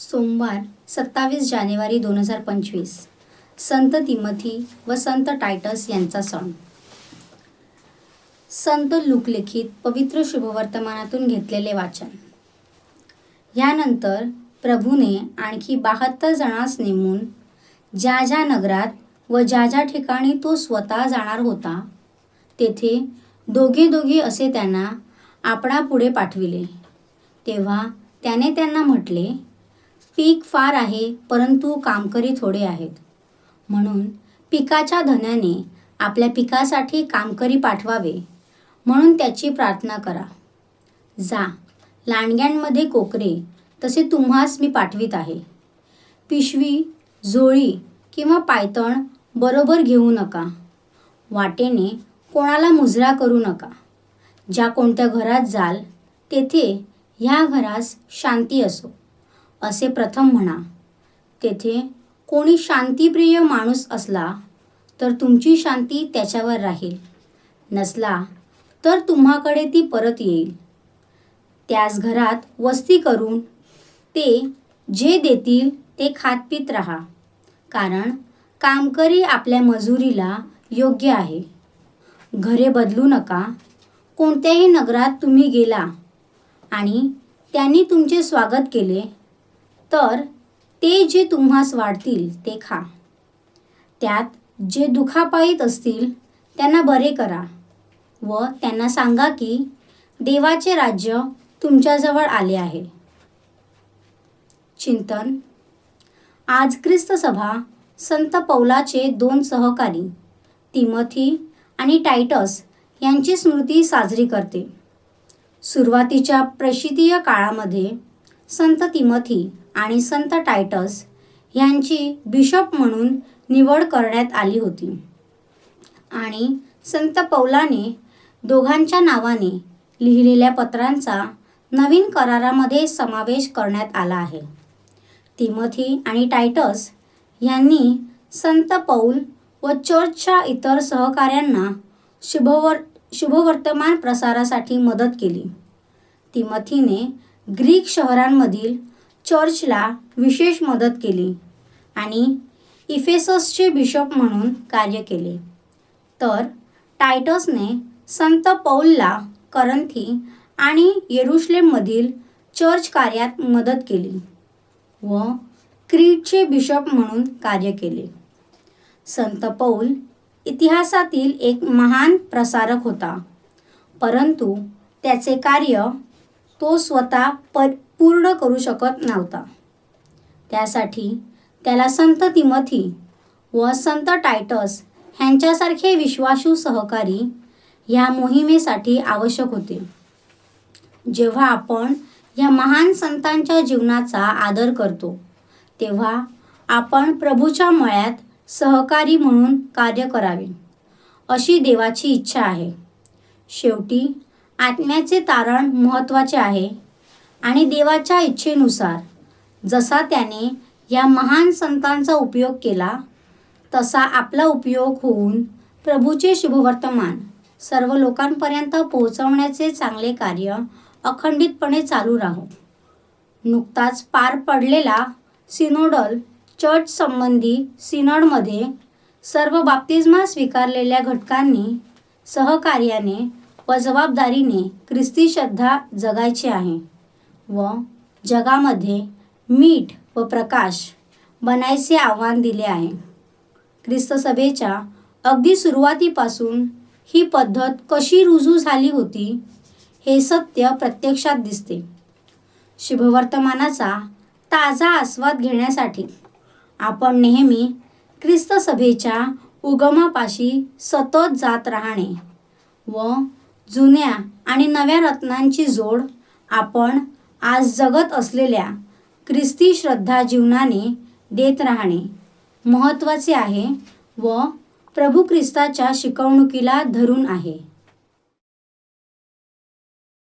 सोमवार सत्तावीस जानेवारी दोन हजार पंचवीस. संत तिमथी व संत टायटस यांचा सण. संत लुकलिखित पवित्र शुभवर्तमानातून घेतलेले वाचन. यानंतर प्रभूने आणखी बहात्तर जणांस नेमून ज्या ज्या नगरात व ज्या ज्या ठिकाणी तो स्वतः जाणार होता तेथे दोघे दोघे असे त्यांना आपणापुढे पाठविले. तेव्हा त्याने त्यांना म्हटले पीक फार आहे परंतु कामकरी थोडे आहेत. म्हणून पिकाच्या धन्याने आपल्या पिकासाठी कामकरी पाठवावे म्हणून त्याची प्रार्थना करा. जा लांडग्यांमध्ये कोकरे तसे तुम्हास मी पाठवित आहे. पिशवी झोळी किंवा पायतण बरोबर घेऊ नका. वाटेने कोणाला मुजरा करू नका. ज्या कोणत्या घरात जाल तेथे ह्या घरास शांती असो. असे प्रथम म्हणा. तेथे कोणी शांतीप्रिय माणूस असला तर तुमची शांती त्याच्यावर राहील. नसला तर तुम्हाकडे ती परत येईल. त्याच घरात वस्ती करून ते जे देतील ते खातपीत राहा. कारण कामकरी आपल्या मजुरीला योग्य आहे. घरे बदलू नका. कोणत्याही नगरात तुम्ही गेला आणि त्यांनी तुमचे स्वागत केले तर ते जे तुम्हास वाढतील ते खा. त्यात जे दुखापायीत असतील त्यांना बरे करा व त्यांना सांगा की देवाचे राज्य तुमच्याजवळ आले आहे. चिंतन. आज ख्रिस्त सभा संत पौलाचे दोन सहकारी तिमथी आणि टायटस यांची स्मृती साजरी करते. सुरुवातीच्या प्रशितीय काळामध्ये संत तिमथी आणि संत टायटस यांची बिशप म्हणून निवड करण्यात आली होती. आणि संत पौलाने दोघांच्या नावाने लिहिलेल्या पत्रांचा नवीन करारामध्ये समावेश करण्यात आला आहे. तिमथी आणि टायटस यांनी संत पौल व चर्चच्या इतर सहकाऱ्यांना शुभवर शुभवर्तमान प्रसारासाठी मदत केली. तिमथीने ग्रीक शहरांमधील चर्चला विशेष मदत केली आणि इफेससचे बिशप म्हणून कार्य केले. तर टायटसने संत पौलला करंथी आणि येरुश्लेममधील चर्च कार्यात मदत केली व क्रीटचे बिशप म्हणून कार्य केले. संत पौल इतिहासातील एक महान प्रसारक होता परंतु त्याचे कार्य तो स्वतः प पूर्ण करू शकत नव्हता. त्यासाठी त्याला संत तिमथी व संत टायटस ह्यांच्यासारखे विश्वासू सहकारी ह्या मोहिमेसाठी आवश्यक होते. जेव्हा आपण या महान संतांच्या जीवनाचा आदर करतो तेव्हा आपण प्रभूच्या मळ्यात सहकारी म्हणून कार्य करावे अशी देवाची इच्छा आहे. शेवटी आत्म्याचे तारण महत्त्वाचे आहे आणि देवाच्या इच्छेनुसार जसा त्याने या महान संतांचा उपयोग केला तसा आपला उपयोग होऊन प्रभूचे शुभवर्तमान सर्व लोकांपर्यंत पोहोचवण्याचे चांगले कार्य अखंडितपणे चालू राहो. नुकताच पार पडलेला सिनोडल चर्च संबंधी सिनॉडमध्ये सर्व बाप्तिस्मा स्वीकारलेल्या घटकांनी सहकार्याने व जबाबदारीने ख्रिस्ती श्रद्धा जगायची आहे व जगामध्ये मीठ व प्रकाश बनायचे आव्हान दिले आहे. ख्रिस्त सभेच्या अगदी सुरुवातीपासून ही पद्धत कशी रुजू झाली होती हे सत्य प्रत्यक्षात दिसते. शुभवर्तमानाचा ताजा आस्वाद घेण्यासाठी आपण नेहमी ख्रिस्त सभेच्या उगमापाशी सतत जात राहणे व जुन्या आणि नव्या रत्नांची जोड आपण आज जगत असलेल्या ख्रिस्ती श्रद्धा जीवनाने देत राहणे महत्त्वाचे आहे व प्रभू ख्रिस्ताच्या शिकवणुकीला धरून आहे.